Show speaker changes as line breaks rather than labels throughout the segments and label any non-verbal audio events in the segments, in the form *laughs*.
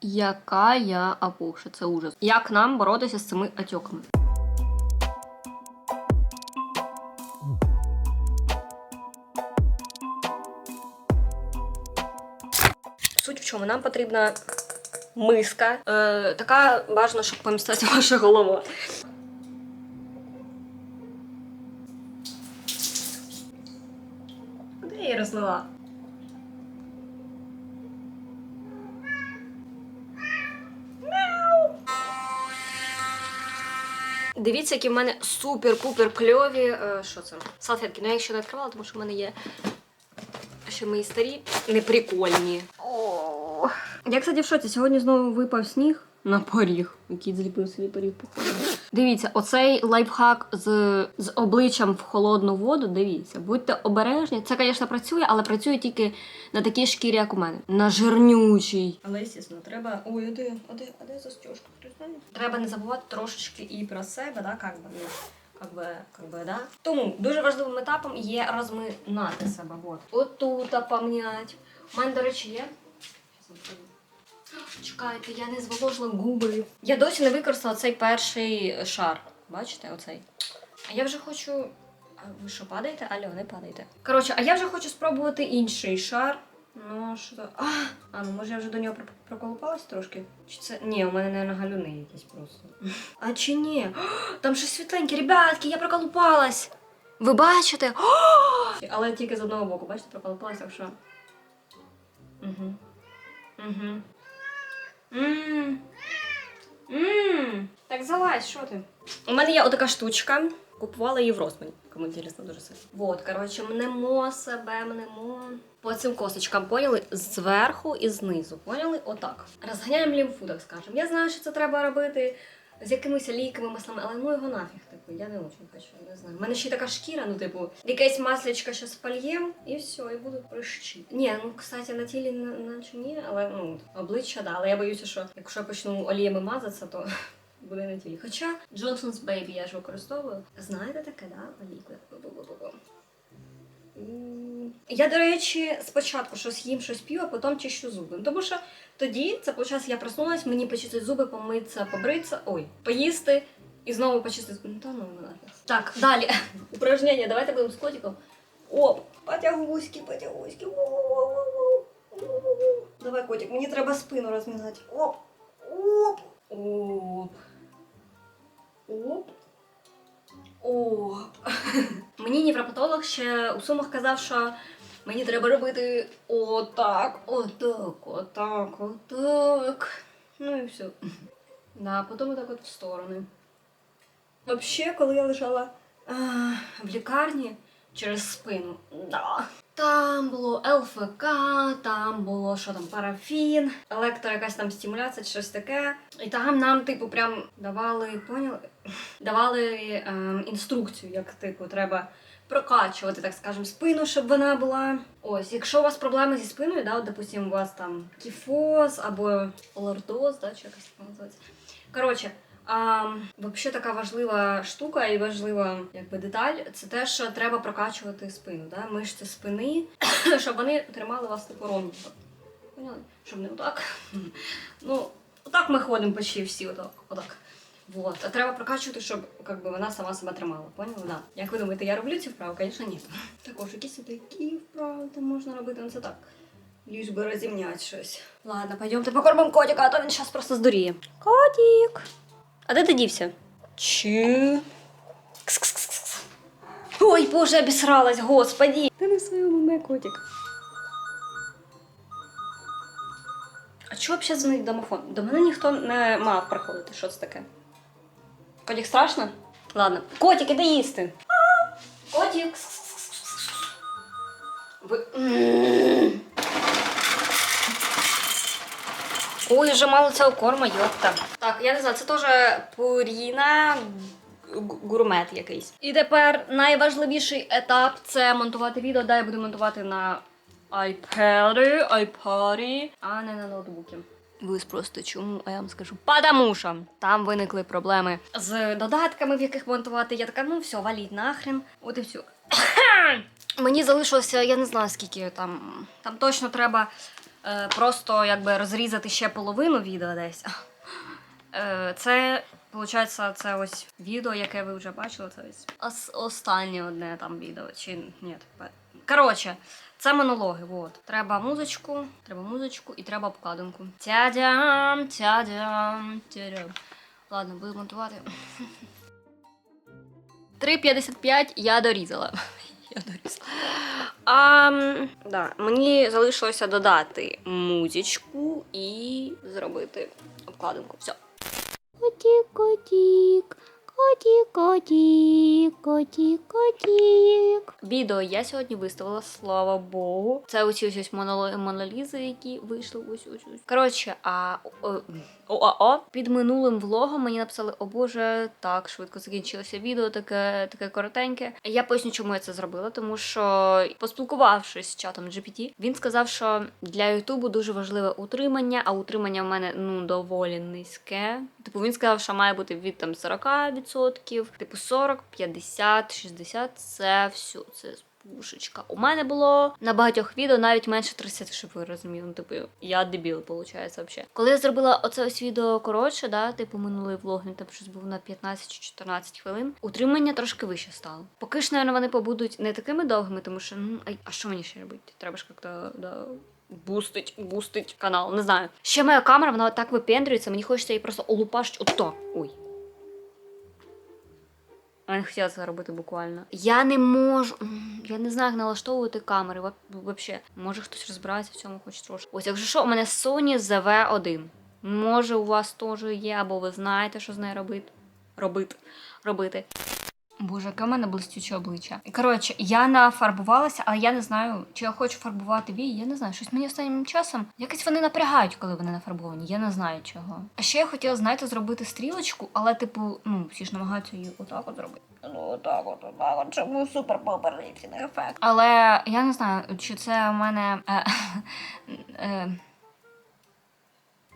Яка я опухша, це ужас. Як нам боротися з цими отеками? Суть в чому? Нам потрібна миска. Е, така бажано, щоб помістилася ваша голова. Куди я її розлила? Дивіться, які в мене супер-пупер кльові. е, Що це? Салфетки. Ну я їх ще не відкривала, тому що в мене є ще мої старі неприкольні. Я, кстати, в шоці. Сьогодні знову випав сніг на поріг. Який зліпив собі поріг, походу. Дивіться, оцей лайфхак з, з обличчям в холодну воду. Дивіться, будьте обережні. Це, звісно, працює, але працює тільки на такій шкірі, як у мене. На жирнючій. Але, звісно, треба. Ой, а де, а де, а де застежка? Хтось знає? Треба не забувати трошечки і про себе, да, як би. ну, Как би, как да? Тому дуже важливим етапом є розминати себе. Вот. Отут пом'ять. У мене, до речі, є. Чекайте, я не зволожила губи. Я досі не використала цей перший шар. Бачите, оцей. А я вже хочу. А ви що падаєте? Алло, не падайте. Коротше, а я вже хочу спробувати інший шар. Ну, що то. А, а ну може я вже до нього про- проколупалась трошки? Чи це. Ні, у мене, мабуть, галюни якісь просто. А чи ні? *gasps* Там щось світленьке, ребятки, я проколупалась. Ви бачите? *gasps* Але тільки з одного боку, бачите, проколупалась, так що. Угу. Угу. Ммм. Ммм. Так залазь, що ти? У мене є отака штучка. Купувала її в Росмані. Кому інтересно дуже сильно. Вот, коротше, мнемо себе, мнемо. По цим косточкам поняли? Зверху і знизу. Поняли? Отак. Розганяємо лімфу, так скажемо. Я знаю, що це треба робити з якимись ліками, маслами, але ну його нафіг, типу, я не дуже хочу, не знаю. У мене ще така шкіра, ну, типу, якесь маслячко зараз польєм, і все, і будуть прищі. Ні, ну, кстати, на тілі на- наче ні, але ну, обличчя, да. Але я боюся, що якщо я почну оліями мазатися, то *laughs* буде на тілі. Хоча Johnson's Baby я ж використовую. Знаєте таке, да? Олійку. Я, до речі, спочатку щось їм, щось п'ю, а потім чищу зуби. Ну, Тому що тоді, це виходить, я проснулась, мені почистити зуби, помитися, побритися, ой, поїсти і знову почистити. Ну, та ну нафіг. Так, далі. *laughs* Упражнення. Давайте будемо з котиком. Оп, потягуськи, потягуськи. Давай, котик, мені треба спину розмінати. Оп, оп, оп. Оп. Оп. *laughs* Мені невропатолог ще у сумах казав, що мені треба робити отак, отак, отак, отак. Ну і все. Да, потім отак от в сторони. Взагалі, коли я лежала а, в лікарні через спину, да. Там було ЛФК, там було що там, парафін, електро якась там стимуляція, чи щось таке. І там нам, типу, прям давали, поняли? *laughs* Давали ем, інструкцію, як типу, треба прокачувати, так скажемо, спину, щоб вона була. Ось, якщо у вас проблеми зі спиною, да, от, допустим, у вас там кіфоз або лордоз, да, чи якось називається. Коротше, а, взагалі така важлива штука і важлива якби, деталь це те, що треба прокачувати спину, да? мишці спини, щоб *coughs* вони тримали вас типу ровно. Поняли? Щоб не отак. *laughs* Ну, отак ми ходимо почти всі, отак. отак. Вот. А треба прокачувати, щоб как би, вона сама себе тримала. Поняли? Да. Як ви думаєте, я роблю ці вправи? Звісно, ні. *laughs* Також якісь такі вправи там можна робити, ну це так. Ліж би розімняти щось. Ладно, пойдемте покормимо котика, а то він зараз просто здуріє. Котик! А де ти дівся? Чи? Ой, боже, обісралась, господі! Ти не в своєму уме, котик. А чого взагалі дзвонить домофон? До мене ніхто не мав приходити. Що це таке? Котик страшно? Ладно. Котик, іди їсти. Котик. Ви... Ой, вже мало цього корма, йопта. Так, я не знаю, це теж Пуріна гурмет якийсь. І тепер найважливіший етап це монтувати відео. Да, я буду монтувати на iPad, iPad, а не на ноутбуці. Ви просто чому? А я вам скажу. Що там виникли проблеми з додатками, в яких монтувати. Я така, ну все, валіть нахрен. От і все. *coughs* Мені залишилося, я не знаю скільки там. Там точно треба е, просто якби розрізати ще половину відео десь. *laughs* Е, це, виходить, це ось відео, яке ви вже бачили. Це ось ос- останнє одне там відео. Чи ні, коротше. Це монологи, от. Треба музичку, треба музичку і треба обкладинку. Тядям, тядям. Ладно, буду монтувати. *laughs* 3,55 я дорізала. Я дорізала. А, да, мені залишилося додати музичку і зробити обкладинку. Все.
Котик, котик, котик, котик, котик, котик.
Відео я сьогодні виставила, слава Богу. Це оці ось ось монолізи, які вийшли ось ось ось. Коротше, а о- ОАО під минулим влогом мені написали: О Боже, так швидко закінчилося відео, таке таке коротеньке. Я поясню, чому я це зробила, тому що поспілкувавшись з чатом GPT, він сказав, що для Ютубу дуже важливе утримання, а утримання в мене ну доволі низьке. Типу він сказав, що має бути від там 40%, типу 40, 50, 60 це все, це пушечка. У мене було на багатьох відео навіть менше 30, щоб ви розуміли. Ну, типу, я дебіл, виходить, взагалі. Коли я зробила оце ось відео коротше, да, типу минулий влог, він там щось був на 15 чи 14 хвилин, утримання трошки вище стало. Поки ж, наверное, вони побудуть не такими довгими, тому що ну, а, що мені ще робити? Треба ж як-то да, бустить, бустить канал, не знаю. Ще моя камера, вона так випендрюється, мені хочеться її просто олупашить ото. Ой. Я не хотіла це робити буквально. Я не можу. Я не знаю, як налаштовувати камери. Взагалі, може хтось розбирається в цьому хоч трошки. Ось, якщо що, у мене Sony ZV-1. Може, у вас теж є, або ви знаєте, що з нею робити. Робити. Робити. Боже, яке в мене блистюче обличчя. Коротше, я нафарбувалася, але я не знаю, чи я хочу фарбувати вії. Я не знаю. Щось мені останнім часом. Якось вони напрягають, коли вони нафарбовані. Я не знаю чого. А ще я хотіла, знаєте, зробити стрілочку, але, типу, ну, всі ж намагаються її отак от зробити. Ну, так, от, так, от, чому супер попередний ефект. Але я не знаю, чи це в мене. Е, *laughs* е,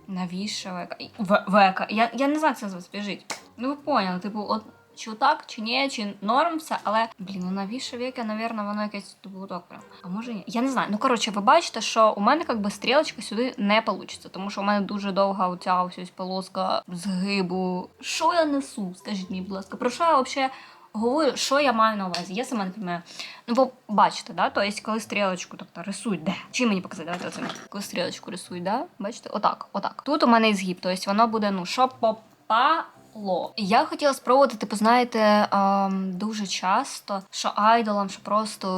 Навіщо века? В- Века. Я, я не знаю, як це називається, біжить. Ну ви поняли, типу, от чи отак, чи ні, чи норм все, але блін, ну навіщо віки, навірно, воно якесь так прям. А може ні? Я не знаю. Ну коротше, ви бачите, що у мене якби стрілочка сюди не вийде, тому що у мене дуже довга оця ось полоска згибу. Що я несу? Скажіть мені, будь ласка, про що я взагалі говорю, що я маю на увазі? Я сама не розумію. Ну, бо бачите, да? Тобто, коли стрілочку тобто, рисують, де? Чим мені показати? Давайте оцим. Коли стрілочку рисують, да? Бачите? Отак, отак. Тут у мене і згиб, тобто воно буде, ну, що попало. Я хотіла спробувати, типу, знаєте, ем, дуже часто, що айдолам, що просто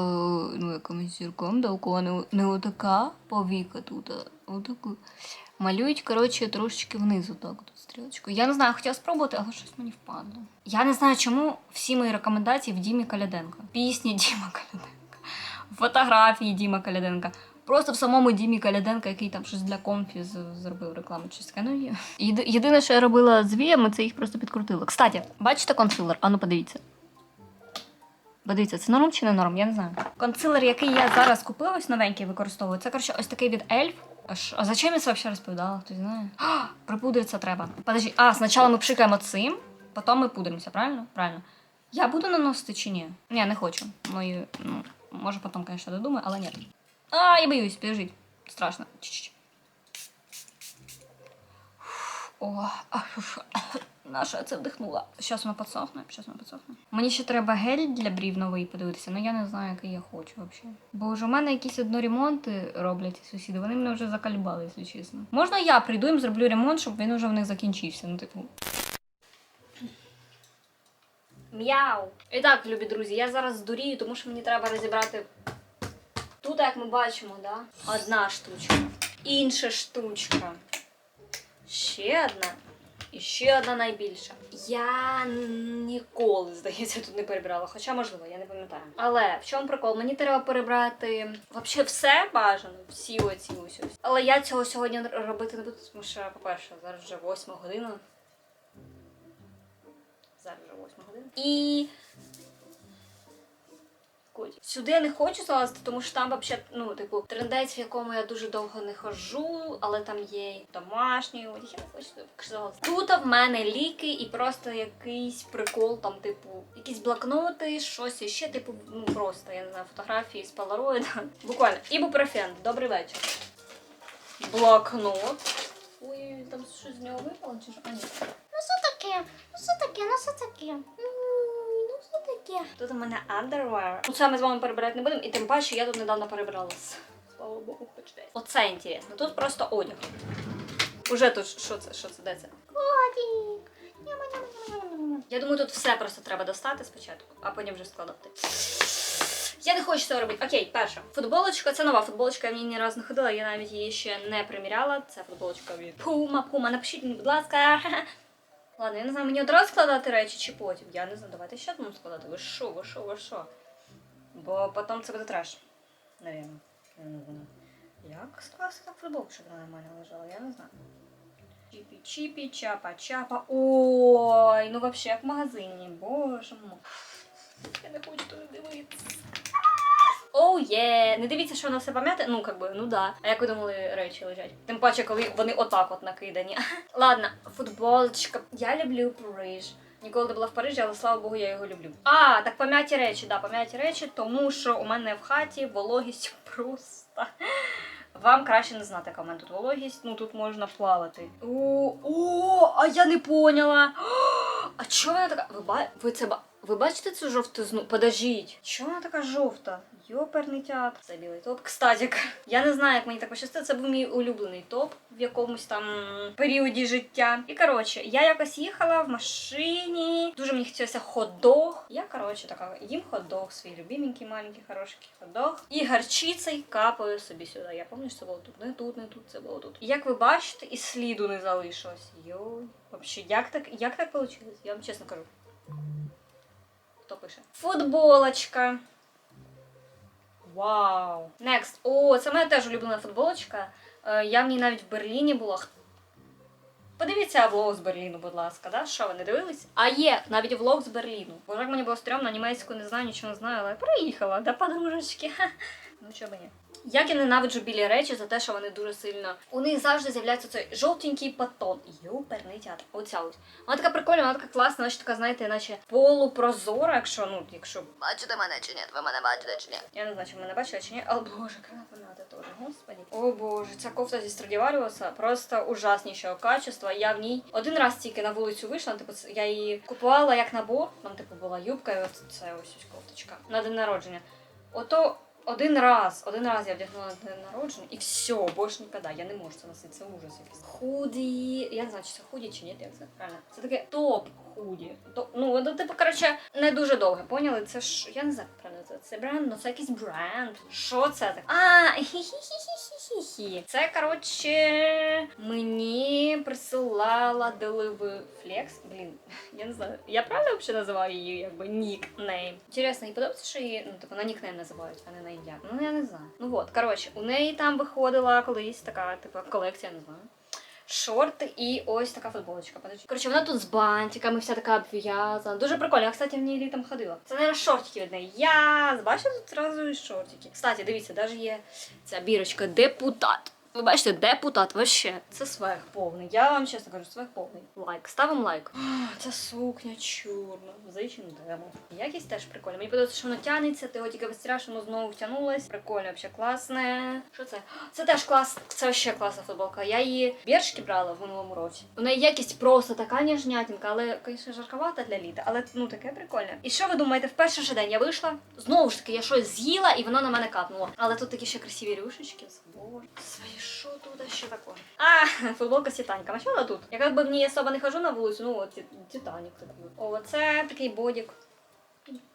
ну, якимось зірком довкола не, не отака повіка тут, а отаку. Малюють, коротше, трошечки вниз отак тут стрілочку. Я не знаю, хотіла спробувати, але щось мені впадло. Я не знаю, чому всі мої рекомендації в Дімі Каляденка. Пісні Діма Каляденка, фотографії Діма Каляденка. Просто в самому Дімі Каляденка, який там щось для комфі зробив рекламу, щось таке. Ну, є. Єдине, що я робила з віями, це їх просто підкрутила. Кстати, бачите консилер? Ану, подивіться. Подивіться, це норм чи не норм? Я не знаю. Консилер, який я зараз купила, ось новенький використовую. Це коротше ось такий від Ельф. А А зачем я це взагалі розповідала? Хтось знає? А, припудритися треба. Подожди, а, спочатку ми пшикаємо цим, потім ми пудримося, правильно? Правильно. Я буду наносити чи ні? Ні, не хочу. Мої, ну, може потім, звісно, додумаю, але ні. А, я боюсь, біжить. Страшно. Чш-чш. О, наша це вдихнула. Зараз вона підсохне, зараз вона підсохне. Мені ще треба гель для брів новий подивитися, але я не знаю, який я хочу взагалі. Бо вже у мене якісь одноремонти роблять сусіди, вони мене вже закалібали, якщо чесно. Можна я прийду їм зроблю ремонт, щоб він уже в них закінчився. Ну, типу. М'яу. І так, любі друзі, я зараз здурію, тому що мені треба розібрати. Тут, як ми бачимо, да? одна штучка, інша штучка, ще одна і ще одна найбільша. Я ніколи, здається, тут не перебирала, хоча можливо, я не пам'ятаю. Але в чому прикол? Мені треба перебрати взагалі все бажано, всі оці ось. Але я цього сьогодні робити не буду, тому що, по-перше, зараз вже восьма година. Зараз вже восьма година. І. Куть. Сюди я не хочу залазити, тому що там взагалі, ну, типу, трендець, в якому я дуже довго не ходжу, але там є і домашній одяг, я не хочу залазити. Тут в мене ліки і просто якийсь прикол, там, типу, якісь блокноти, щось іще, типу, ну просто, я не знаю, фотографії з полароїда. *laughs* Буквально. Ібупрофен. Добрий вечір. блокнот. Ой, там щось з нього випало чи що? А ні.
Ну що таке? Ну що таке? Ну що таке? Таке?
Тут у мене underwear. Ну це ми з вами перебирати не будемо, і тим паче я тут недавно перебиралась. Слава Богу, хоч десь. Оце інтересно. Тут просто одяг. Уже тут що це? Що це? Де це?
Котик.
Я думаю, тут все просто треба достати спочатку, а потім вже складати. Я не хочу цього робити. Окей, перша. Футболочка, це нова футболочка, я в ній ні разу не ходила, я навіть її ще не приміряла. Це футболочка від Puma. Puma, напишіть мені, будь ласка. Ладно, я не знаю, мені одразу складати речі чи потім. Я не знаю, давайте ще одному складати. Ви що, ви що, ви що? Бо потім це буде треш. Навірно. Я не знаю. Як скласти так футболку, щоб вона нормально лежала, я не знаю. Чіпі, чіпі, чапа, чапа. Ой, ну вообще як в магазині, боже мой. Я не хочу туди дивитися. Оу є! Не дивіться, що воно все пам'ятає. Ну, как би, ну да. А як ви думали, речі лежать? Тим паче, коли вони отак от накидані. *laughs* Ладно, футболочка. Я люблю Париж. Ніколи не була в Парижі, але слава Богу, я його люблю. А, так пом'яті речі, да, пом'яті речі, тому що у мене в хаті вологість *laughs* просто. Вам краще не знати, яка в мене тут вологість. Ну тут можна плавати. О, о, а я не поняла. *gasps* А чого вона така? Ви, ба... ви це ба... Ви бачите цю жовтизну? Подождіть. Чого вона така жовта? Йоперний театр. Це білий топ. Кстатік. *laughs* Я не знаю, як мені так пощастило. Це був мій улюблений топ в якомусь там періоді життя. І коротше, я якось їхала в машині. Дуже мені хотілося хот-дог. Я, коротше, така їм хот-дог, свій любименький, маленький, хороший хот-дог. І гарчицей капаю собі сюди. Я пам'ятаю, що це було тут, не тут, не тут, це було тут. І як ви бачите, і сліду не залишилось. Йой. Вообще, як так, як так вийшло? Я вам чесно кажу. Хто пише? Футболочка. Вау. Next. О, це моя теж улюблена футболочка. Е, Я в ній навіть в Берліні була. Подивіться влог з Берліну, будь ласка, да? Що ви не дивились? А є навіть влог з Берліну. Бо як мені було стрьомно, німецьку не знаю, нічого не знаю, але приїхала до подружечки. *laughs* Ну чого ні. Як я ненавиджу білі речі за те, що вони дуже сильно. У них завжди з'являється цей жовтенький патон. Юперний театр. Оця ось. Вона така прикольна, вона така класна, наче така, знаєте, наче полупрозора, якщо, ну, якщо. Бачите мене чи ні? Ви мене бачите чи ні? Я не знаю, чи мене бачили чи ні. О боже, яка вона теж, господи. О боже, ця кофта зі Страдіваріуса просто ужаснішого качества. Я в ній один раз тільки на вулицю вийшла, типу, я її купувала як набор. Там, типу, була юбка, і от це ось ось кофточка на день народження. Ото один раз, один раз я вдягнула на день народження і все, більше ніколи. Я не можу це носити, це ужас якийсь. Худі. Я не знаю, чи це худі чи ні, як це правильно. Це таке топ худі. То, ну, ну, типу, коротше, не дуже довге, поняли? Це ж, я не знаю, як правильно це. Це бренд, ну це якийсь бренд. Що це таке? А, хі-хі-хі-хі-хі. Це, коротше, мені присилала Delivery Flex. Блін, я не знаю. Я правильно взагалі називаю її, якби, нікнейм? Інтересно, їй подобається, що її, ну, типу, на нікнейм називають, а не на ім'я. Ну, я не знаю. Ну от, коротше, у неї там виходила колись така, типу, колекція, не знаю. Шорти і ось така футболочка. Коротше, вона тут з бантиками, вся така обв'язана. Дуже прикольно. Я, кстати, в ній літом ходила. Це, мабуть, шортики від неї. Я бачу тут одразу і шортики. Кстати, дивіться, навіть є ця бірочка депутат. Ви бачите, депутат, вообще. Це свех повний. Я вам чесно кажу, свех повний. Лайк. Ставимо лайк. Ця сукня чорна. Зайчин демо. Якість теж прикольно. Мені подобається, що воно тягнеться, ти його тільки вистряш, воно знову втягнулось. Прикольно, взагалі класне. Що це? Це теж клас, це ще класна футболка. Я її біршки брала в минулому році. У неї якість просто така ніжнятінка, але, звісно, жарковата для літа, але ну таке прикольне. І що ви думаєте, в перший же день я вийшла? Знову ж таки, я щось з'їла і воно на мене капнуло. Але тут такі ще красиві рюшечки. Своє що тут ще таке? А, футболка з Титаніком. А що вона тут? Я как бы в ній особо не хожу на вулицю, ну от Титаник такий. О, це такий бодік.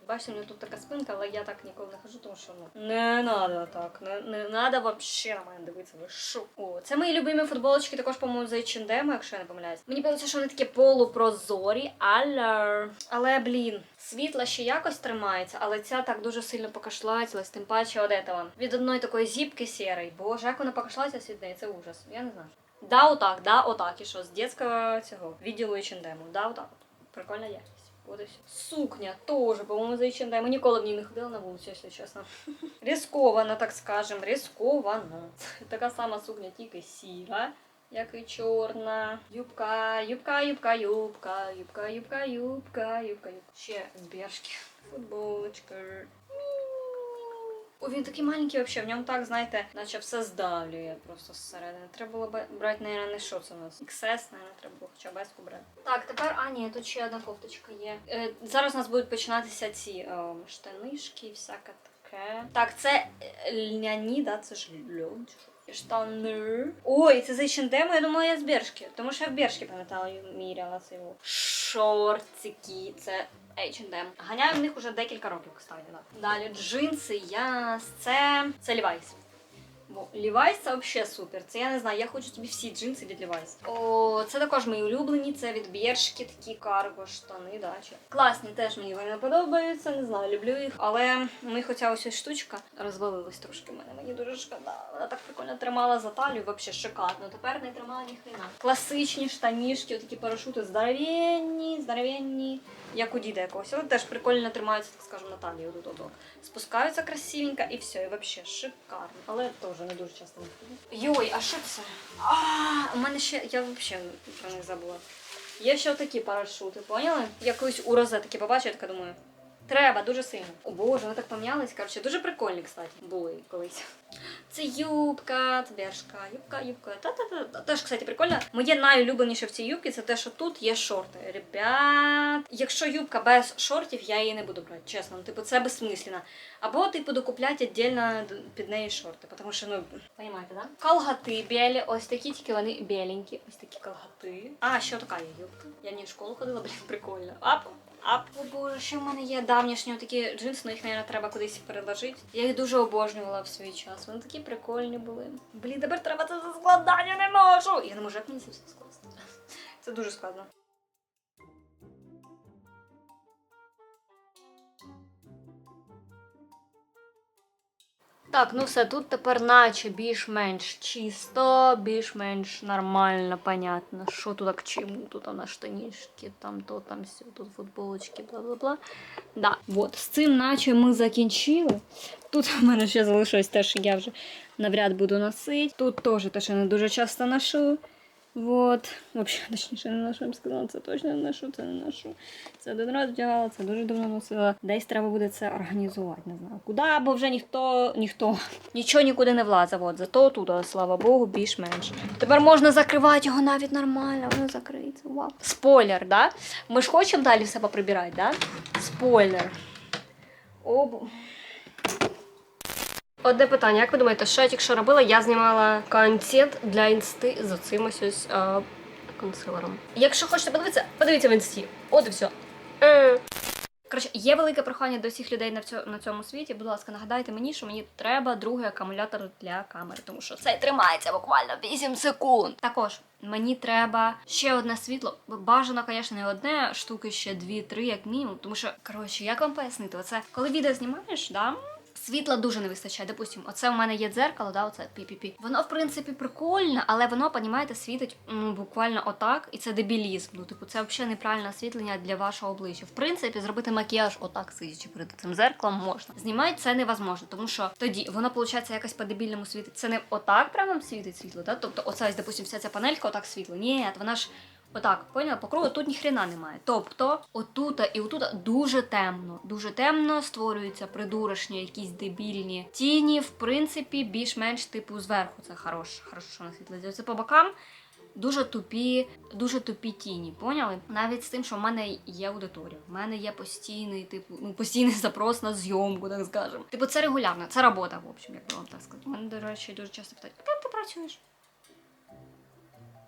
Бачите, у мене тут така спинка, але я так ніколи не хожу, тому що ну не надо так. Не, не надо вообще на мене дивитися. Ви що? О, це мої любимі футболочки, також, по-моєму, з H&M, якщо я не помиляюсь. Мені подобається, що вони такі полупрозорі, але, але блін, світло ще якось тримається, але ця так дуже сильно покашлатилась, тим паче от этого. Від одної такої зіпки сірої. Боже, як вона покашлатилась від неї, це ужас. Я не знаю. Да, отак, да, отак. І що, з дитячого цього відділу H&M. Да, отак. Прикольна якість. От і все. Сукня теж, по-моєму, за H&M. Ми ніколи в ній не ходила на вулицю, якщо чесно. *laughs* Рисковано, так скажем, рисковано. Така сама сукня, тільки сіра, як і чорна. Юбка, юбка, юбка, юбка, юбка, юбка, юбка, юбка, юбка. Ще з бершки. Футболочка. О, він такий маленький взагалі, в ньому так, знаєте, наче все здавлює просто зсередини. Треба було б брати, мабуть, не що це у нас. XS, мабуть, треба було хоча б еску брати. Так, тепер, а ні, тут ще одна кофточка є. Е, зараз у нас будуть починатися ці е, штанишки всяке таке. Так, це е, льняні, да, це ж? І Штани. Ой, це з H&M, я думала, я з Бершки. Тому що я в Бершки, пам'ятаю, міряла це його. Шортики, це H&M. Ганяю в них уже декілька років, кстати. Да. Далі джинси, яс, це, це Levi's. Бо Levi's це взагалі супер. Це я не знаю, я хочу тобі всі джинси від Levi's. О, це також мої улюблені, це від Бершки, такі карго штани, да, чи. Класні теж мені вони подобаються, не знаю, люблю їх. Але у них оця ось штучка розвалилась трошки в мене. Мені дуже шкода. Вона так прикольно тримала за талію, взагалі шикарно. Тепер не тримала ні хрена. Класичні штанішки, такі парашути здоровенні, здоровенні. Як у діда якогось. Але теж прикольно тримаються, так скажемо, на талії. Отут, отут. Спускаються красивенько і все, і взагалі шикарно. Але теж не дуже часто не. Йой, а що це? А, у мене ще, я взагалі про них забула. Є ще такі парашути, поняли? Я колись у розетки побачу, я так думаю. Треба дуже сильно. О боже, вони так помінялись. Коротше, дуже прикольні, кстати, були колись. Це юбка, це бершка, юбка, юбка. Та-та-та. Теж, кстати, прикольно. Моє найулюбленіше в цій юбці це те, що тут є шорти. Ребят, якщо юбка без шортів, я її не буду брати, чесно. Ну, типу, це безсмислено. Або типу докупляти віддільно під неї шорти, тому що, ну, розумієте, да? Колгати білі, ось такі, тільки вони біленькі, ось такі колгати. А, ще така є юбка. Я не в школу ходила, *laughs* блін, прикольно. Ап, ап. О боже, ще в мене є давнішні такі джинси, але їх, мабуть, треба кудись переложити. Я їх дуже обожнювала в свій час. Вони такі прикольні були. Блін, тепер треба це за складання не можу. Я не можу, як мені це все скласти. Це дуже складно. Так, ну все, тут тепер наче більш-менш чисто, більш-менш нормально, понятно, що тут к чому. Тут у штанішки, там то, там все, тут футболочки, бла-бла-бла. Да, от, з цим наче ми закінчили. Тут в мене ще залишилось те, що я вже навряд буду носити. Тут теж те, що не дуже часто ношу. Вот. Вообще, *laughs* точніше, не ношу, я б сказала, це точно не ношу, це не ношу. Це один раз вдягала, це дуже давно носила. Десь треба буде це організувати, не знаю. Куди, бо вже ніхто, ніхто, *laughs* нічого нікуди не влазив. От, зато тут, слава Богу, більш-менш. Тепер можна закривати його навіть нормально, воно закриється. Вау. Спойлер, да? Ми ж хочемо далі все поприбирати, да? Спойлер. О,
Одне питання, як ви думаєте, що я тільки що робила? Я знімала контент для інсти з оцим ось ось а, консилером. Якщо хочете подивитися, подивіться в інсті. От і все. Е.
Коротше, є велике прохання до всіх людей на цьому, на цому світі. Будь ласка, нагадайте мені, що мені треба другий акумулятор для камери, тому що цей тримається буквально 8 секунд. Також мені треба ще одне світло. Бажано, звісно, не одне, штуки ще дві-три, як мінімум. Тому що, коротше, як вам пояснити, оце коли відео знімаєш, да? Світла дуже не вистачає. Допустим, оце у мене є дзеркало, да, оце пі-пі-пі. Воно, в принципі, прикольне, але воно, понімаєте, світить ну, буквально отак, і це дебілізм. Ну, типу, це взагалі неправильне освітлення для вашого обличчя. В принципі, зробити макіяж отак сидячи перед цим зеркалом можна. Знімати це невозможно, тому що тоді воно, виходить, якось по-дебільному світить. Це не отак прямо світить світло, да? Тобто, оце, допустим, вся ця панелька отак світло. Ні, вона ж. Отак, поняла? По кругу тут ніхрена немає. Тобто, отута і отута дуже темно. Дуже темно створюються придурочні, якісь дебільні тіні. В принципі, більш-менш типу зверху це хорош, хорошо, що насвітлиться. Це по бокам. Дуже тупі, дуже тупі тіні, поняли? Навіть з тим, що в мене є аудиторія, в мене є постійний, типу, ну постійний *laughs* запрос на зйомку, так скажемо. Типу, це регулярно, це робота, в общем, як би вам так сказати. Мене, до речі, дуже часто питають, а ким ти працюєш?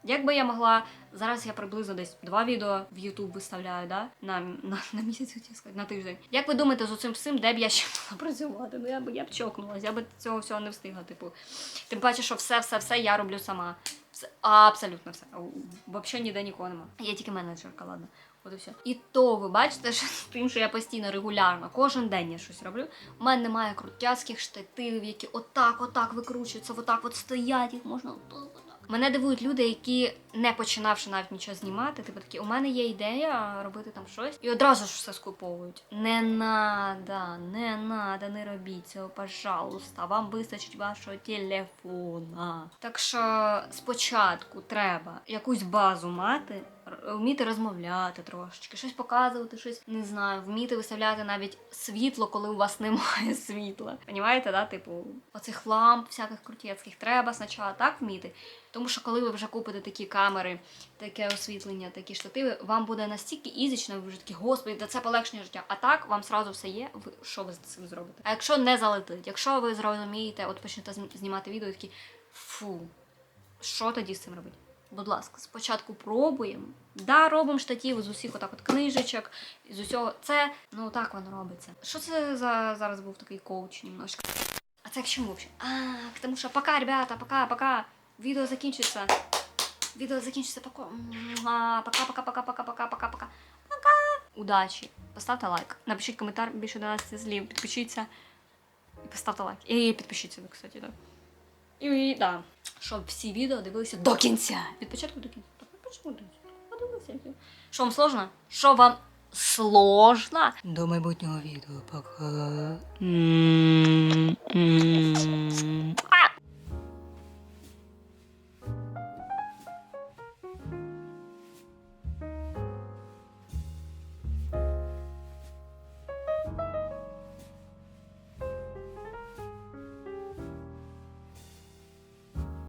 Як би я могла зараз я приблизно десь два відео в YouTube виставляю, да? На, на, на місяць хотів сказати, на тиждень. Як ви думаєте, з оцим всім, де б я ще могла працювати? Ну я б я б чокнулась, я б цього всього не встигла. Типу, тим паче, що все, все, все я роблю сама. Все, абсолютно все. Взагалі ніде нікого нема. Я тільки менеджерка, ладно. От і все. І то ви бачите, що тим, що я постійно регулярно, кожен день я щось роблю. У мене немає крутяцьких штативів, які отак, отак викручуються, отак от стоять, їх можна. Мене дивують люди, які не починавши навіть нічого знімати, типу такі, у мене є ідея робити там щось, і одразу ж все скуповують. Не надо, не надо, не робіть цього, пожалуйста. Вам вистачить вашого телефона. Так що спочатку треба якусь базу мати, вміти розмовляти трошечки, щось показувати, щось не знаю, вміти виставляти навіть світло, коли у вас *laughs* немає світла. Понімаєте, да? Типу, оцих ламп, всяких крутецьких треба спочатку так вміти. Тому що коли ви вже купите такі камери, таке освітлення, такі штативи, вам буде настільки ізічно, ви вже такі, господи, да це полегшення життя. А так вам сразу все є. Ви що ви з цим зробите? А якщо не залетить, якщо ви зрозумієте, от почнете знімати відео, такі фу, що тоді з цим робити? Будь ласка, спочатку пробуємо. Да, робимо штатів з усіх отак от книжечок, з усього. Це ну так воно робиться. Що це за зараз був такий коуч немножко? А це к чому взагалі? А, тому що пока, ребята, пока, пока. Відео закінчиться. Відео закінчиться пока. Пока, пока. Удачі. Поставте лайк. Напишіть коментар більше 12 слів. Підпишіться. І поставте лайк. І підпишіться, кстати, так. І да. Щоб всі відео дивилися до кінця. Від початку до кінця. Так, від початку до кінця. Подивилися. Що вам сложно? Що вам сложно? До майбутнього відео. Пока.